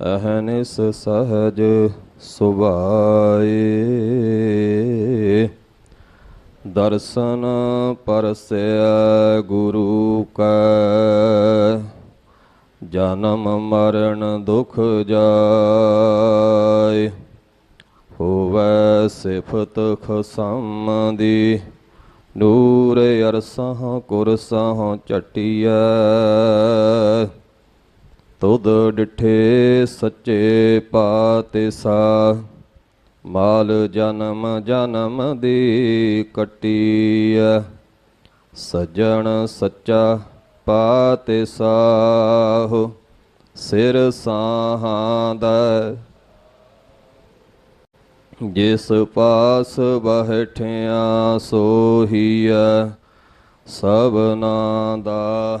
ਅਹਨਿਸ ਸਹਜ ਸੁਭਾਏ। ਦਰਸ਼ਨ ਪਰਸੈ ਗੁਰੂ ਕੈ। ਜਨਮ ਮਰਨ ਦੁਖ ਜਾਏ। ਹੋਵੈ ਸਿਫਤ ਖਸਮ ਦੀ ਨੂਰ ਅਰਸਹ ਕੁਰਸਹ ਚਟਿਐ। ਤੁਧ ਡਿਠੇ ਸੱਚੇ ਪਾਤਿਸਾ, ਮਾਲ ਜਨਮ ਜਨਮ ਦੀ ਕਟੀਐ। ਸਜਣ ਸੱਚਾ ਪਾਤਿਸਾਹੁ ਸਿਰ ਸਾਹਾਂ ਦਾ। ਜਿਸ ਪਾਸ ਬਹਿਠਿਆ ਸੋਹੀਐ ਸਭਨਾ ਦਾ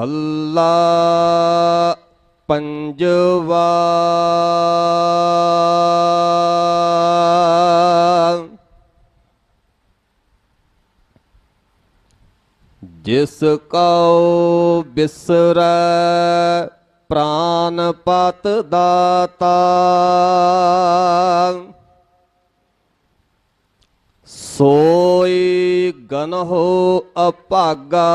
ਮਹੱਲਾ ਪੰਜਵਾ ਜਿਸ ਕਉ ਬਿਸਰੈ ਪ੍ਰਾਨ ਪਤ ਦਾਤਾ ਸੋਈ ਗਨਹੁ ਅਭਾਗਾ।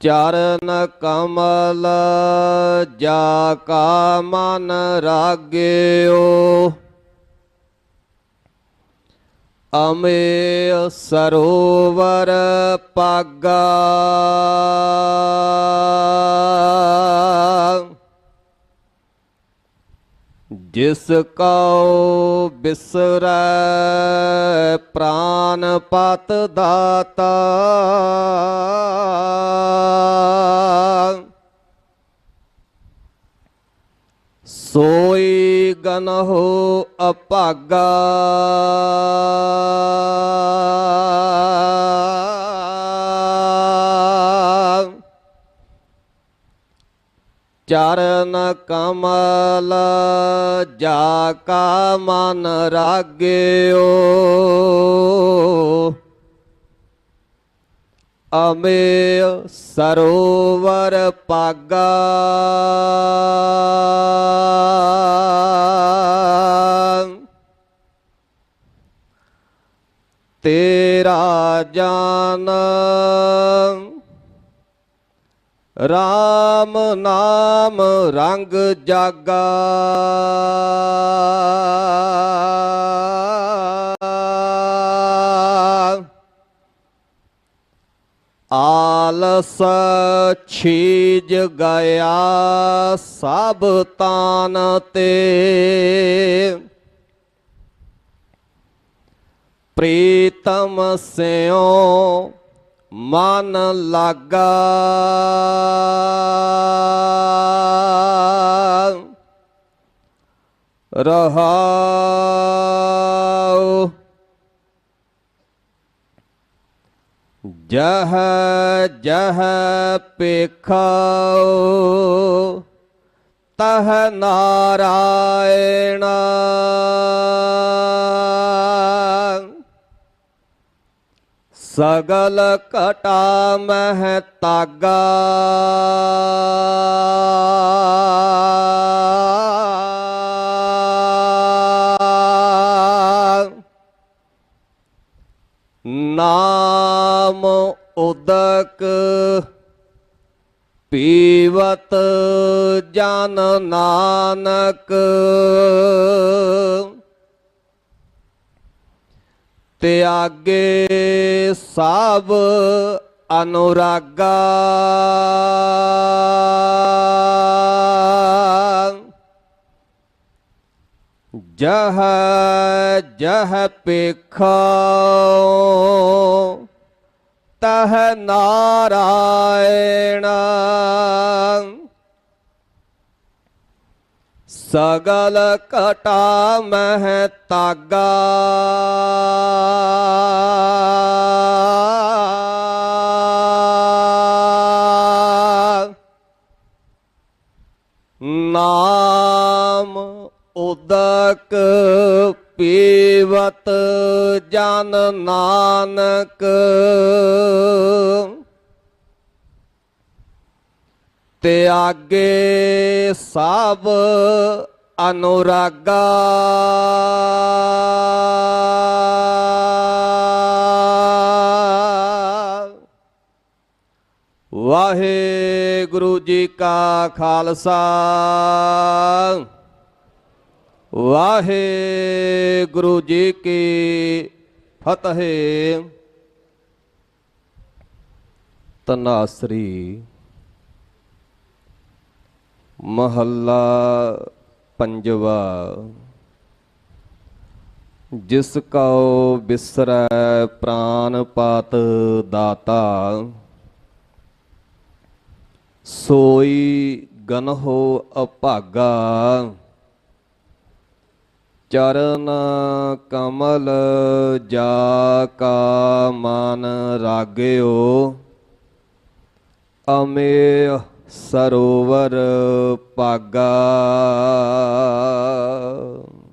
ਚਰਨ ਕਮਲ ਜਾ ਕਾ ਮਨ ਰਾਗਿਓ। ਅਮੇ ਸਰੋਵਰ ਪਾਗਾ ਜਿਸ ਕਉ ਬਿਸਰੈ ਪ੍ਰਾਨ ਪਤ ਦਾਤਾ। ਸੋਈ ਗਨਹੁ ਅਭਾਗਾ। ਚਰਨ ਕਮਲ ਜਾ ਕਾ ਮਨ ਰਾਗਿਓ। ਅਮੇ ਸਰੋਵਰ ਪਾਗਾ ਤੇਰਾ ਜਾਨ RAM ਨਾਮ ਰੰਗ ਜਾਗਾ। ਆਲਸ ਛੀਜ ਗਿਆ ਸਭ ਤਾਨ ਤੇ। ਪ੍ਰੀਤਮ ਸਿਓ ਮਨ ਲਾਗਾ। ਰਹਾਉ। ਜਹ ਜਹ ਪੇਖਾਉ ਤਹ ਨਾਰਾਇਣ। ਸਗਲ ਕਟਾ ਮਹਿ ਤਾਗਾ। ਨਾਮ ਉਦਕ ਪੀਵਤ ਜਨ ਨਾਨਕ। ਤਿਆਗੇ ਸਭ ਅਨੁਰਾਗਾ। ਜਹ ਜਹ ਪੇਖੋ ਤਹ ਨਾਰਾਇਣ। ਸਗਲ ਕਟਾ ਮਹਿ ਤਾਗਾ। ਨਾਮ ਉਦਕ ਪੀਵਤ ਜਨ ਨਾਨਕ। ਤਿਆਗੇ ਸਭ ਅਨੁਰਾਗਾ। ਵਾਹਿਗੁਰੂ ਜੀ ਕਾ ਖਾਲਸਾ। ਵਾਹਿਗੁਰੂ ਜੀ ਕੀ ਫਤਿਹ। ਤਨਾਸਰੀ ਮਹੱਲਾ ਪੰਜਵਾ, ਜਿਸ ਕਉ ਬਿਸਰੈ ਪ੍ਰਾਨ ਪਾਤ ਦਾਤਾ, ਸੋਈ ਗਨਹੋ ਅਭਾਗਾ, ਚਰਨ ਕਮਲ ਜਾ ਕਾ ਮਨ ਰਾਗਿਓ ਅਮੇ ਸਰੋਵਰ ਪਾਗਾ